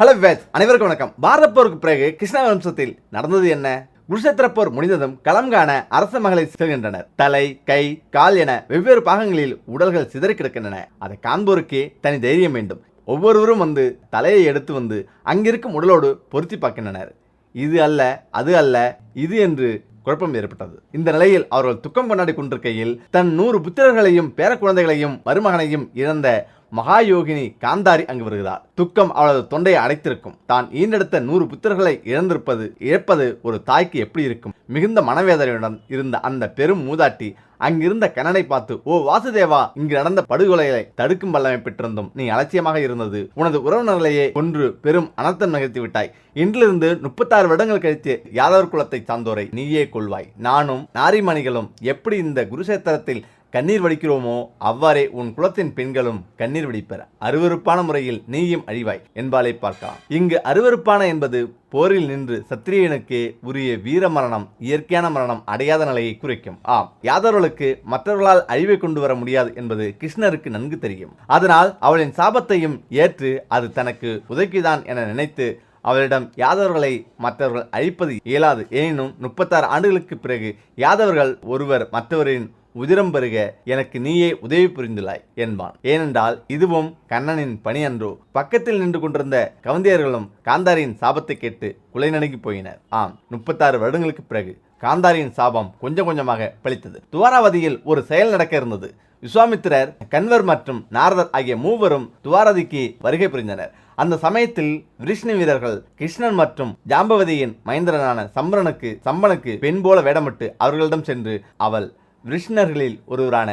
Hello ways அனைவருக்கும் வணக்கம். பாரத போருக்கு பிறகு கிருஷ்ண வம்சத்தில் நடந்தது என்ன? குருஷேத்திர போர் முடிந்ததும் களம் காண அரச மகளை செல்கின்றனர். தலை கை கால் என வெவ்வேறு பாகங்களில் உடல்கள் சிதறி கிடக்கின்றன. அதை காண்போருக்கே தனி தைரியம் வேண்டும். ஒவ்வொருவரும் வந்து தலையை எடுத்து வந்து அங்கிருக்கும் உடலோடு பொருத்தி பார்க்கின்றனர். இது அல்ல அது அல்ல இது என்று குழப்பம் ஏற்பட்டது. இந்த நிலையில் அவர்கள் துக்கம் கொண்டாடி கொண்டிருக்கையில் தன் நூறு புத்திரர்களையும் பேர குழந்தைகளையும் மருமகனையும் இழந்த மகாயோகினி காந்தாரி அங்கு வருகிறார். துக்கம் அவளது தொண்டையை அடைத்திருக்கும். தான் ஈண்டெடுத்த நூறு புத்திரர்களை இழந்திருப்பது இழப்பது ஒரு தாய்க்கு எப்படி இருக்கும்? மிகுந்த மனவேதனையுடன் இருந்த அந்த பெரும் மூதாட்டி அங்கிருந்த கண்ணனை பார்த்து ஓ வாசுதேவா இங்கு நடந்த படுகொலைகளை தடுக்கும் வல்லமை பெற்றிருந்தும் நீ அலட்சியமாக இருந்தது. உனது உறவினர்களையே கொன்று பெரும் அனர்த்தம் நிகழ்த்தி விட்டாய். இன்றிலிருந்து முப்பத்தாறு வருடங்கள் கழித்து யாதவர் குலத்தை சார்ந்தோரை நீயே கொள்வாய். நானும் நாரிமணிகளும் எப்படி இந்த குருசேத்திரத்தில் கண்ணீர் வடிக்கிறோமோ அவ்வாறே உன் குலத்தின் பெண்களும் கண்ணீர் வடிப்பர். அருவருப்பான முறையில் நீயும் அழிவாய் என்பாலை பார்க்கலாம். இங்கு அருவருப்பான என்பது போரில் நின்று சத்திரியனுக்கு உரிய வீர மரணம் இயற்கையான மரணம் அடையாத நிலையை குறைக்கும். ஆம் யாதவர்களுக்கு மற்றவர்களால் அழிவை கொண்டு வர முடியாது என்பது கிருஷ்ணருக்கு நன்கு தெரியும். அதனால் அவளின் சாபத்தையும் ஏற்று அது தனக்கு உதவிதான் என நினைத்து அவரிடம் யாதவர்களை மற்றவர்கள் அழிப்பது இயலாது. எனினும் முப்பத்தாறு ஆண்டுகளுக்கு பிறகு யாதவர்கள் ஒருவர் மற்றவரின் உதிரம் பெருக எனக்கு நீயே உதவி புரிந்துள்ளாய் என்பான். ஏனென்றால் இதுவும் கண்ணனின் பணி அன்றோ பக்கத்தில் நின்று கொண்டிருந்த கவந்தியர்களும் காந்தாரியின் சாபத்தை கேட்டு குலை நடுங்கி போயினர். ஆம் முப்பத்தாறு வருடங்களுக்கு பிறகு காந்தாரியின் சாபம் கொஞ்சம் கொஞ்சமாக பலித்தது துவாராவதியில் ஒரு செயல் நடக்க இருந்தது. விஸ்வாமித்திரர் கன்வர் மற்றும் நாரதர் ஆகிய மூவரும் துவாரதிக்கு வருகை புரிந்தனர். அந்த சமயத்தில் விஷ்ணு வீரர்கள் கிருஷ்ணன் மற்றும் ஜாம்பவதியின் மைந்தரனான சம்பரனுக்கு சம்பனுக்கு பெண் போல வேடமிட்டு அவர்களிடம் சென்று அவள் விருஷ்ணர்களில் ஒருவரான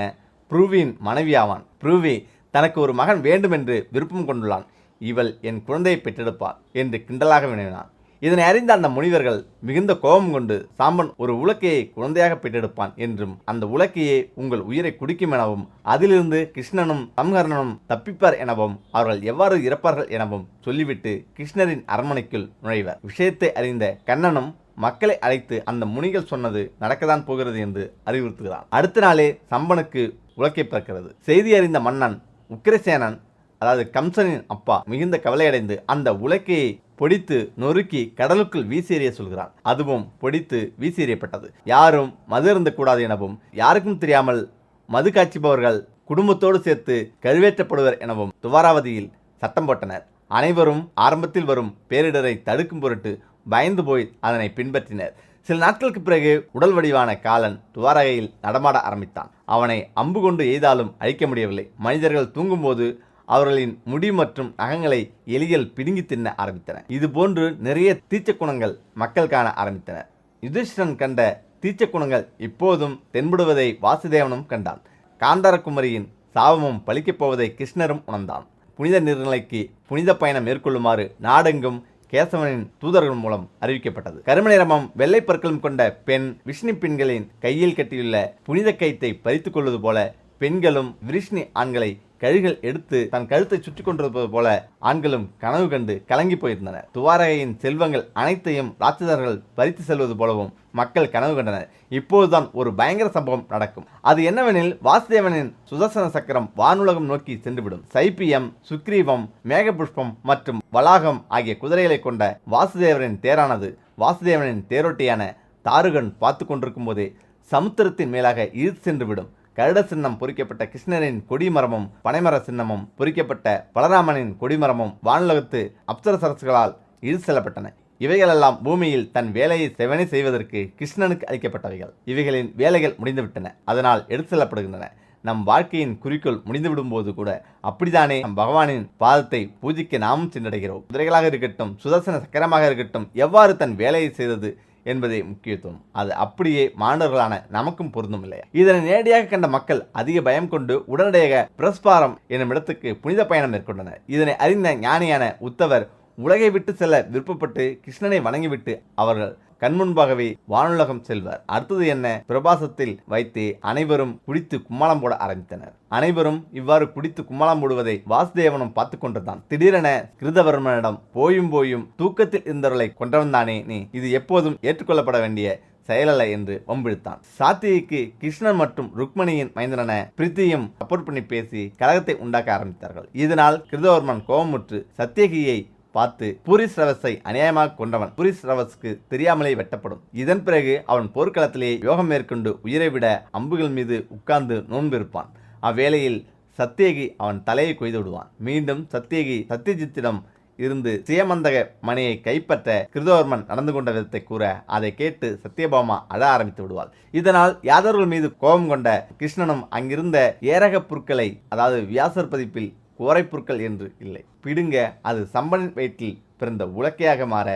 புருவியின் மனைவியாவான். புருவி தனக்கு ஒரு மகன் வேண்டுமென்று விருப்பம் கொண்டுள்ளான். இவள் என் குழந்தையை பெற்றெடுப்பாள் என்று கிண்டலாக வினவினான். இதனை அறிந்த அந்த முனிவர்கள் மிகுந்த கோபம் கொண்டு சாம்பன் ஒரு உலக்கையை குழந்தையாக பெற்றெடுப்பான் என்றும் அந்த உலக்கையே உங்கள் உயிரை குடிக்கும் எனவும் அதிலிருந்து கிருஷ்ணனும் சம்ஹரணனும் தப்பிப்பார் எனவும் அவர்கள் எவ்வாறு இறப்பார்கள் எனவும் சொல்லிவிட்டு கிருஷ்ணரின் அரண்மனைக்குள் நுழைவர். விஷயத்தை அறிந்த கண்ணனும் மக்களை அழைத்து அந்த முனிகள் சொன்னது நடக்கத்தான் போகிறது என்று அறிவுறுத்துகிறான். அடுத்த நாளே சம்பனுக்கு உலக்கை பிறக்கிறது. செய்தி அறிந்த மன்னன் உக்கிரசேனன் அதாவது கம்சனின் அப்பா மிகுந்த கவலையடைந்து அந்த உலக்கையை பொடித்து நொறுக்கி கடலுக்குள் வீசியறிய சொல்கிறான். அதுவும் பொடித்து வீசியறியப்பட்டது யாரும் மது இருந்தக்கூடாது எனவும் யாருக்கும் தெரியாமல் மது காய்ச்சுபவர்கள் குடும்பத்தோடு சேர்த்து கழுவேற்றப்படுவர் எனவும் துவாராவதியில் சட்டம் போட்டனர். அனைவரும் ஆரம்பத்தில் வரும் பேரிடரை தடுக்கும் பொருட்டு பயந்து போய் அதனை பின்பற்றினர். சில நாட்களுக்கு பிறகு உடல் வடிவான காலன் துவாரகையில் நடமாட ஆரம்பித்தான். அவனை அம்பு கொண்டு எய்தாலும் அழிக்க முடியவில்லை. மனிதர்கள் தூங்கும்போது அவர்களின் முடி மற்றும் நகங்களை எலிகள் பிடுங்கி தின்ன ஆரம்பித்தன. இதுபோன்று நிறைய தீச்ச குணங்கள் மக்கள் காண ஆரம்பித்தனர் யுதிஷ்டன் கண்ட தீச்ச குணங்கள் இப்போதும் தென்படுவதை வாசுதேவனும் கண்டான். காந்தாரகுமரியின் சாபமும் பழிக்கப் போவதை கிருஷ்ணரும் உணர்ந்தான். புனித நீர்நிலைக்கு புனித பயணம் மேற்கொள்ளுமாறு நாடெங்கும் கேசவனின் தூதர்கள் மூலம் அறிவிக்கப்பட்டது. கரும நிறமும் வெள்ளை பற்களும் கொண்ட பெண் விஷ்ணு பெண்களின் கையில் கட்டியுள்ள புனித கைத்தை பறித்துக் கொள்வது போல பெண்களும் விருஷ்ணி ஆண்களை கழுகள் எடுத்து தன் கழுத்தை சுற்றி கொண்டிருப்பது போல ஆண்களும் கனவு கண்டு கலங்கி போயிருந்தனர். துவாரகையின் செல்வங்கள் அனைத்தையும் ராட்சதர்கள் பறித்து செல்வது போலவும் மக்கள் கனவு கண்டனர். இப்போதுதான் ஒரு பயங்கர சம்பவம் நடக்கும். அது என்னவெனில் வாசுதேவனின் சுதர்சன சக்கரம் வானுலகம் நோக்கி சென்றுவிடும். சைப்பியம் சுக்ரீவம் மேகபுஷ்பம் மற்றும் வளாகம் ஆகிய குதிரைகளை கொண்ட வாசுதேவனின் தேரானது வாசுதேவனின் தேரோட்டியான தாருகன் பார்த்து கொண்டிருக்கும் போதே சமுத்திரத்தின் மேலாக இழுத்து சென்றுவிடும். கருட சின்னம் பொறிக்கப்பட்ட கிருஷ்ணரின் கொடிமரமும் பனைமர சின்னமும் பொறிக்கப்பட்ட பலராமனின் கொடிமரமும் வானுலகத்து அப்சரசரசுகளால் இழு செல்லப்பட்டன இவைகளெல்லாம் பூமியில் தன் வேலையை செவனை செய்வதற்கு கிருஷ்ணனுக்கு அளிக்கப்பட்டவைகள். இவைகளின் வேலைகள் முடிந்துவிட்டன. அதனால் எடுத்து செல்லப்படுகின்றன நம் வாழ்க்கையின் குறிக்கோள் முடிந்துவிடும் போது கூட அப்படித்தானே நம் பகவானின் பாதத்தை பூஜிக்க நாமும் சென்றடைகிறோம். குதிரைகளாக இருக்கட்டும் சுதர்சன சக்கரமாக இருக்கட்டும் எவ்வாறு தன் வேலையை செய்தது என்பதே முக்கியத்துவம். அது அப்படியே மாணவர்களான நமக்கும் பொருந்தும் இல்லையா? இதனை நேரடியாக கண்ட மக்கள் அதிக பயம் கொண்டு உடனடியாக பிரஸ்பாரம் என்னும் இடத்துக்கு புனித பயணம் மேற்கொண்டனர். இதனை அறிந்த ஞானியான உத்தவர் உலகை விட்டு செல்ல விருப்பப்பட்டு கிருஷ்ணனை வணங்கிவிட்டு அவர்கள் கண்முன்பாகவே வானுலகம் செல்வர். அடுத்தது என்ன? பிரபாசத்தில் வைத்து அனைவரும் குடித்து கும்மாளம் போட ஆரம்பித்தனர். அனைவரும் இவ்வாறு குடித்து கும்மாளம் போடுவதை வாசுதேவனும் பார்த்து கொண்டிருந்தான் திடீரென கிருதவர்மனிடம் போயும் போயும் தூக்கத்தில் இருந்தவர்களை கொண்டவன்தானே நீ? இது எப்போதும் ஏற்றுக்கொள்ளப்பட வேண்டிய செயலல்ல என்று வம்பிழுத்தான். சாத்தியைக்கு கிருஷ்ணன் மற்றும் ருக்மணியின் மைந்தனான பிரித்தியும் சப்போர்ட் பண்ணி பேசி கலகத்தை உண்டாக்க ஆரம்பித்தார்கள். இதனால் கிருதவர்மன் கோபமுற்று சத்தியகியை பார்த்து பூரிஸ்ரவஸை அநியாயமாக கொண்டவன் பூரிஸ்ரவஸ்க்கு தெரியாமலே வெட்டப்படும். இதன் பிறகு அவன் போர்க்களத்திலே யோகம் மேற்கொண்டு உயிரை விட அம்புகள் மீது உட்கார்ந்து நோன்பிருப்பான். அவ்வேளையில் சத்தியகி அவன் தலையை கொய்து விடுவான். மீண்டும் சத்தியகி சத்தியஜித்திடம் இருந்து சியமந்தக மணியை கைப்பற்ற கிருதவர்மன் நடந்து கொண்ட விதத்தை கூற அதை கேட்டு சத்யபாமா அழ ஆரம்பித்து விடுவாள். இதனால் யாதவர்கள் மீது கோபம் கொண்ட கிருஷ்ணனும் அங்கிருந்த ஏரக புற்களை அதாவது வியாசர் பதிப்பில் கோரை என்று இல்லை. பிடுங்க அது சம்பன் வயிற்றில் பிறந்த உலக்கையாக மாற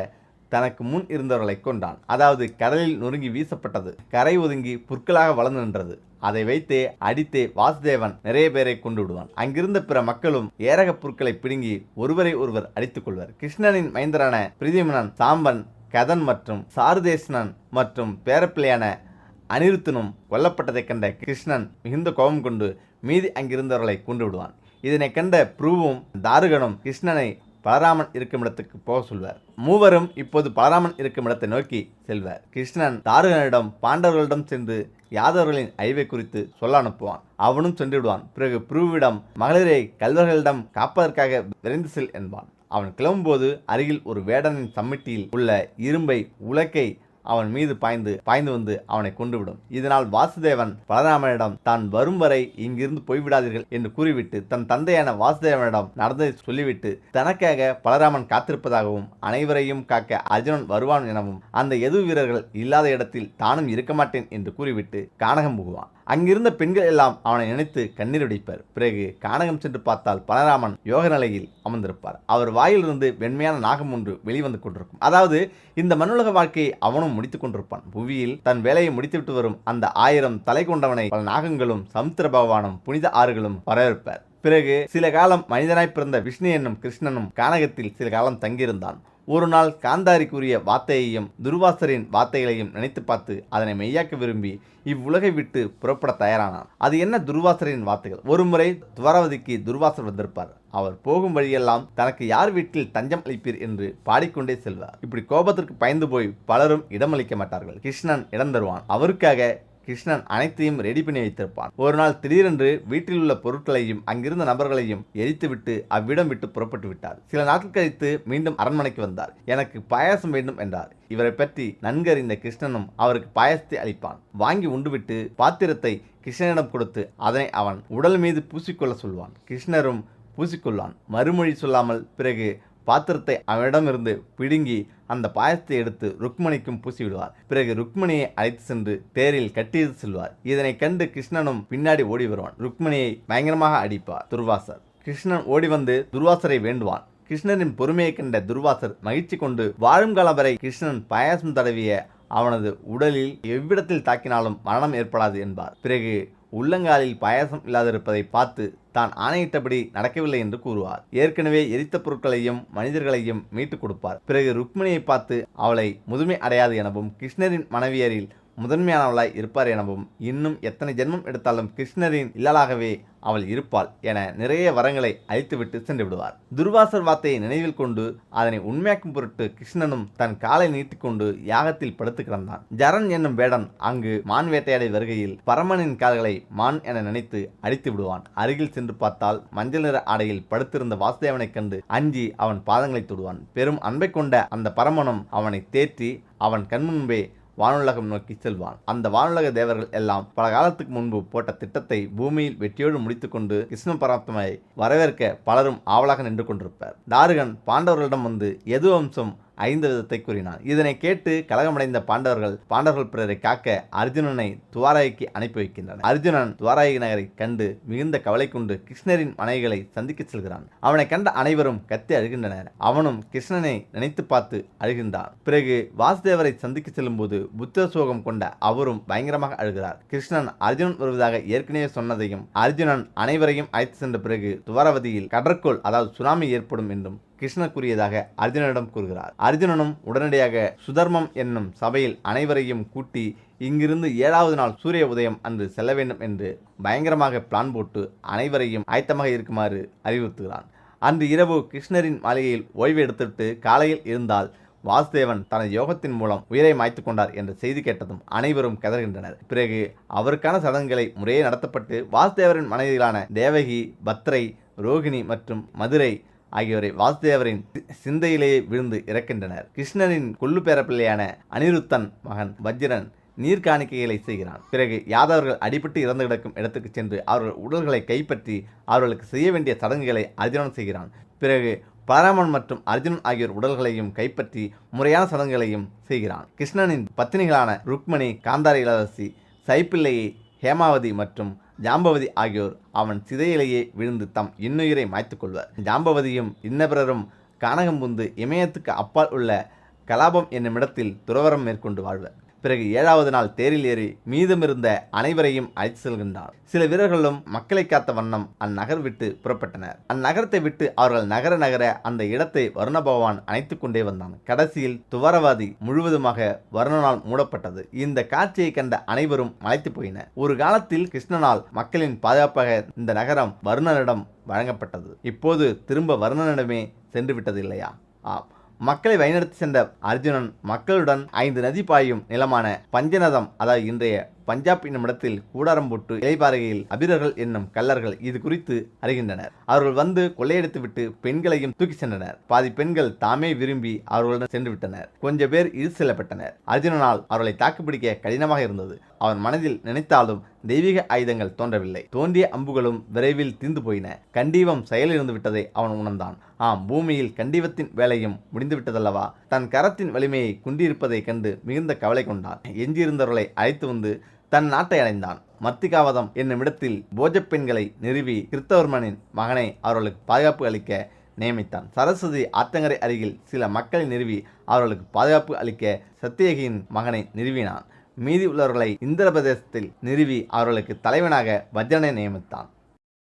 தனக்கு முன் இருந்தவர்களை கொண்டான் அதாவது கடலில் நொறுங்கி வீசப்பட்டது. கரை ஒதுங்கி புற்களாக வளர்ந்து நின்றது. அதை வைத்தே அடித்தே வாசுதேவன் நிறைய பேரை கொண்டு விடுவான். அங்கிருந்த பிற மக்களும் ஏரக புற்களை பிடுங்கி ஒருவரை ஒருவர் அடித்துக் கொள்வர். கிருஷ்ணனின் மைந்தரான பிரிதிமனன் சாம்பன் கதன் மற்றும் சாருதேசனன் மற்றும் பேரப்பிள்ளையான அனிருத்தனும் கொல்லப்பட்டதைக் கண்ட கிருஷ்ணன் மிகுந்த கோபம் கொண்டு மீதி அங்கிருந்தவர்களை கொண்டு விடுவான். இதனை கண்ட புருவும் தாருகனும் கிருஷ்ணனை பலராமன் இருக்கும் இடத்துக்கு போக சொல்வார். மூவரும் இப்போது பலராமன் இருக்கும் இடத்தை நோக்கி செல்வர். கிருஷ்ணன் தாருகனிடம் பாண்டவர்களிடம் சென்று யாதவர்களின் அழிவை குறித்து சொல்ல அனுப்புவான். அவனும் சென்று விடுவான் பிறகு புருவிடம் மகளிரை கல்வர்களிடம் காப்பதற்காக விரைந்து செல் என்பான். அவன் கிளம்பும்போது அருகில் ஒரு வேடனின் சம்மட்டியில் உள்ள இரும்பை உலக்கை அவன் மீது பாய்ந்து பாய்ந்து வந்து அவனை கொண்டுவிடும் இதனால் வாசுதேவன் பலராமனிடம் தான் வரும் வரை இங்கிருந்து போய்விடாதீர்கள் என்று கூறிவிட்டு தன் தந்தையான வாசுதேவனிடம் நடந்ததை சொல்லிவிட்டு தனக்காக பலராமன் காத்திருப்பதாகவும் அனைவரையும் காக்க அர்ஜுனன் வருவான் எனவும் அந்த எது வீரர்கள் இல்லாத இடத்தில் தானும் இருக்க மாட்டேன் என்று கூறிவிட்டு கானகம் புகுவான். அங்கிருந்த பெண்கள் எல்லாம் அவனை நினைத்து கண்ணீர் வடிப்பர். பிறகு கானகம் சென்று பார்த்தால் பலராமன் யோக நிலையில் அமர்ந்திருப்பார். அவர் வாயிலிருந்து வெண்மையான நாகம் ஒன்று வெளிவந்து கொண்டிருக்கும். அதாவது இந்த மண்ணுலக வாழ்க்கையை அவனும் முடித்துக் கொண்டிருப்பான். புவியில் தன் வேலையை முடித்துவிட்டு வரும் அந்த ஆயிரம் தலை கொண்டவனை பல நாகங்களும் சமுத்திர பகவானும் புனித ஆறுகளும் வரவேற்பர். பிறகு சில காலம் மனிதனாய் பிறந்த விஷ்ணு என்னும் கிருஷ்ணனும் கானகத்தில் சில காலம் தங்கியிருந்தான். ஒரு நாள் காந்தாரி கூறிய வார்த்தையையும் துர்வாசரின் வார்த்தைகளையும் நினைத்து பார்த்து அதனை மெய்யாக்க விரும்பி இவ்வுலகை விட்டு புறப்பட தயாரானான். அது என்ன துர்வாசரின் வார்த்தைகள்? ஒருமுறை துவாரவதிக்கு துர்வாசர் வந்திருப்பார். அவர் போகும் வழியெல்லாம் தனக்கு யார் வீட்டில் தஞ்சம் அளிப்பீர் என்று பாடிக்கொண்டே செல்வார். இப்படி கோபத்திற்கு பயந்து போய் பலரும் இடமளிக்க மாட்டார்கள். கிருஷ்ணன் இடம் தருவான். அவருக்காக கிருஷ்ணன் அனைத்தையும் ரெடி பண்ணி வைத்திருப்பான். ஒரு நாள் திடீரென்று வீட்டில் உள்ள பொருட்களையும் அங்கிருந்த நபர்களையும் எரித்துவிட்டு அவ்விடம் விட்டு புறப்பட்டு விட்டார். சில நாட்கள் கழித்து மீண்டும் அரண்மனைக்கு வந்தார். எனக்கு பாயாசம் வேண்டும் என்றார். இவரை பற்றி நன்கறிந்த கிருஷ்ணனும் அவருக்கு பாயசத்தை அளிப்பான். வாங்கி உண்டுவிட்டு பாத்திரத்தை கிருஷ்ணனிடம் கொடுத்து அதனை அவன் உடல் மீது பூசிக்கொள்ள சொல்வான். கிருஷ்ணரும் பூசிக்கொள்வான். மறுமொழி சொல்லாமல் பிறகு பாத்திரத்தை அவனிடமிருந்து பிடுங்கி அந்த பாயசத்தை எடுத்து ருக்மணிக்கும் பூசிவிடுவார். பிறகு ருக்மணியை அழைத்து சென்று தேரில் கட்டியது செல்வார். இதனை கண்டு கிருஷ்ணனும் பின்னாடி ஓடி வருவான் ருக்மணியை பயங்கரமாக அடிப்பார் துர்வாசர். கிருஷ்ணன் ஓடி வந்து துர்வாசரை வேண்டுவான். கிருஷ்ணரின் பொறுமையை கண்ட துர்வாசர் மகிழ்ச்சி கொண்டு வாழும் காலம் வரை கிருஷ்ணன் பாயாசம் தடவிய அவனது உடலில் எவ்விடத்தில் தாக்கினாலும் மரணம் ஏற்படாது என்பார். பிறகு உள்ளங்காலில் பாயாசம் இல்லாதிருப்பதை பார்த்து தான் ஆணையிட்டபடி நடக்கவில்லை என்று கூறுவார். ஏற்கனவே எரித்த பொருட்களையும் மனிதர்களையும் மீட்டுக் கொடுப்பார். பிறகு ருக்மிணியை பார்த்து அவளை முதுமை அடையாது எனவும் கிருஷ்ணரின் மனைவியரில் முதன்மையானவளாய் இருப்பார் எனவும் இன்னும் எத்தனை ஜென்மம் எடுத்தாலும் கிருஷ்ணரின் இல்லலாகவே அவள் இருப்பாள் என நிறைய வரங்களை அழித்துவிட்டு சென்று விடுவார் துர்வாசர் வார்த்தையை நினைவில் கொண்டு அதனை உண்மையாக்கும் பொருட்டு கிருஷ்ணனும் தன் காலை நீட்டிக்கொண்டு யாகத்தில் படுத்து கிடந்தான். ஜரன் என்னும் வேடன் அங்கு மான் வேட்டையாடி வருகையில் பரமனின் கால்களை மான் என நினைத்து அடித்து விடுவான். அருகில் சென்று பார்த்தால் மஞ்சள் நிற ஆடையில் படுத்திருந்த வாசுதேவனைக் கண்டு அஞ்சி அவன் பாதங்களை தொடுவான். பெரும் அன்பை கொண்ட அந்த பரமனும் அவனை தேற்றி அவன் கண்முன்பே வானுலகம் நோக்கி செல்வான். அந்த வானுலக தேவர்கள் எல்லாம் பல காலத்துக்கு முன்பு போட்ட திட்டத்தை பூமியில் வெற்றியோடு முடித்துக்கொண்டு கிருஷ்ண பரமாத்மாவை வரவேற்க பலரும் ஆவலாக நின்று கொண்டிருப்பார். தாருகன் பாண்டவர்களிடம் வந்து எது வம்சம்? ஐந்து விதத்தை கூறினான். இதனை கேட்டு கலகமடைந்த பாண்டவர்கள் பாண்டவர்கள் பிறரை காக்க அர்ஜுனனை துவாராய்க்கு அனுப்பி வைக்கின்றனர். அர்ஜுனன் துவாராயி நகரை கண்டு மிகுந்த கவலை கொண்டு கிருஷ்ணரின் மனைகளை சந்திக்க செல்கிறான். அவனை கண்ட அனைவரும் கத்தி அழுகின்றனர். அவனும் கிருஷ்ணனை நினைத்து பார்த்து அழுகின்றான். பிறகு வாசுதேவரை சந்திக்க செல்லும்போது புத்த சோகம் கொண்ட அவரும் பயங்கரமாக அழுகிறார். கிருஷ்ணன் அர்ஜுனன் வருவதாக ஏற்கனவே சொன்னதையும் அர்ஜுனன் அனைவரையும் அழைத்து சென்ற பிறகு துவாரவதியில் கடற்கோள் அதாவது சுனாமி ஏற்படும் என்றும் கிருஷ்ணர் கூறியதாக அர்ஜுனனிடம் கூறுகிறார். அர்ஜுனனும் உடனடியாக சுதர்மம் என்னும் சபையில் அனைவரையும் கூட்டி இங்கிருந்து ஏழாவது நாள் சூரிய உதயம் அன்று செல்ல வேண்டும் என்று பயங்கரமாக பிளான் போட்டு அனைவரையும் ஆயத்தமாக இருக்குமாறு அறிவுறுத்துகிறான். அன்று இரவு கிருஷ்ணரின் மாளிகையில் ஓய்வு எடுத்துவிட்டு காலையில் இருந்தால் வாசுதேவன் தனது யோகத்தின் மூலம் உயிரை மாய்த்து கொண்டார் என்ற செய்தி கேட்டதும் அனைவரும் கதறுகின்றனர். பிறகு அவருக்கான சடங்குகளை முறையே நடத்தப்பட்டு வாசுதேவரின் மனைவிகளான தேவகி பத்ரை ரோகிணி மற்றும் மதுரை ஆகியோரை வாசுதேவரின் சிந்தையிலேயே விழுந்து இறக்கின்றனர். கிருஷ்ணனின் கொள்ளு பேரப்பிள்ளையான அனிருத்தன் மகன் வஜ்ரன் நீர்காணிக்கைகளை செய்கிறான். பிறகு யாதவர்கள் அடிபட்டு இறந்து கிடக்கும் இடத்துக்கு சென்று அவர்கள் உடல்களை கைப்பற்றி அவர்களுக்கு செய்ய வேண்டிய சடங்குகளை அர்ஜுனன் செய்கிறான். பிறகு பலராமன் மற்றும் அர்ஜுனன் ஆகியோர் உடல்களையும் கைப்பற்றி முறையான சடங்குகளையும் செய்கிறான். கிருஷ்ணனின் பத்தினிகளான ருக்மணி காந்தாரி இளவரசி சைப்பிள்ளையை ஹேமாவதி மற்றும் ஜாம்பவதி ஆகியோர் அவன் சிதையிலேயே விழுந்து தம் இன்னுயிரை மாய்த்துக் கொள்வர். ஜாம்பவதியும் இன்னபிரரும் கானகம்புந்து இமயத்துக்கு அப்பால் உள்ள கலாபம் என்னும் இடத்தில் துறவரம் மேற்கொண்டு வாழ்வர். பிறகு ஏழாவது நாள் தேரில் ஏறி மீதமிருந்த அனைவரையும் அழைத்து செல்கின்றார். சில வீரர்களும் மக்களை காத்த வண்ணம் அந்நகர் விட்டு புறப்பட்டனர். அந்நகரத்தை விட்டு அவர்கள் நகர நகர அந்த இடத்தை வருண பகவான் அணைத்துக் கொண்டே வந்தான். கடைசியில் துவாரவாதி முழுவதுமாக வருணனால் மூடப்பட்டது. இந்த காட்சியை கண்ட அனைவரும் மலைத்து போயினர். ஒரு காலத்தில் கிருஷ்ணனால் மக்களின் பாதுகாப்பாக இந்த நகரம் வருணனிடம் வழங்கப்பட்டது. இப்போது திரும்ப வருணனிடமே சென்று விட்டது இல்லையா? ஆம். மக்களை வழிநடத்தி சென்ற அர்ஜுனன் மக்களுடன் ஐந்து நதி பாயும் நிலமான பஞ்சநதம் அதாவது இன்றைய பஞ்சாப் என்னும் இடத்தில் கூடாரம் போட்டு இலைபாறையில் அபிரர்கள் என்னும் கல்லர்கள் இது குறித்து அறிகின்றனர். அவர்கள் வந்து கொள்ளையடித்துவிட்டு பெண்களையும் தூக்கி சென்றனர். பாதி பெண்கள் தாமே விரும்பி அவர்களுடன் சென்று விட்டனர். கொஞ்ச பேர் இரு செல்லப்பட்டனர் அர்ஜுனனால் அவர்களை தாக்குப்பிடிக்க கடினமாக இருந்தது. அவன் மனதில் நினைத்தாலும் தெய்வீக ஆயுதங்கள் தோன்றவில்லை. தோன்றிய அம்புகளும் விரைவில் தீந்து போயின. கண்டீவம் செயலிழந்து விட்டதை அவன் உணர்ந்தான். ஆம் பூமியில் கண்டீவத்தின் வேலையும் முடிந்துவிட்டதல்லவா? தன் கரத்தின் வலிமையை குண்டியிருப்பதைக் கண்டு மிகுந்த கவலை கொண்டான். எஞ்சியிருந்தவர்களை அழைத்து வந்து தன் நாட்டை அடைந்தான். மத்திகாவதம் என்னும் இடத்தில் நிறுவி கிறித்தவர்மனின் மகனை அவர்களுக்கு பாதுகாப்பு அளிக்க நியமித்தான். சரஸ்வதி ஆத்தங்கரை அருகில் சில மக்களை நிறுவி அவர்களுக்கு பாதுகாப்பு அளிக்க சத்தியகியின் மகனை நிறுவினான். மீதி உள்ளவர்களை இந்திர பிரதேசத்தில் நிறுவி அவர்களுக்கு தலைவனாக வஜ்ரனை நியமித்தான்.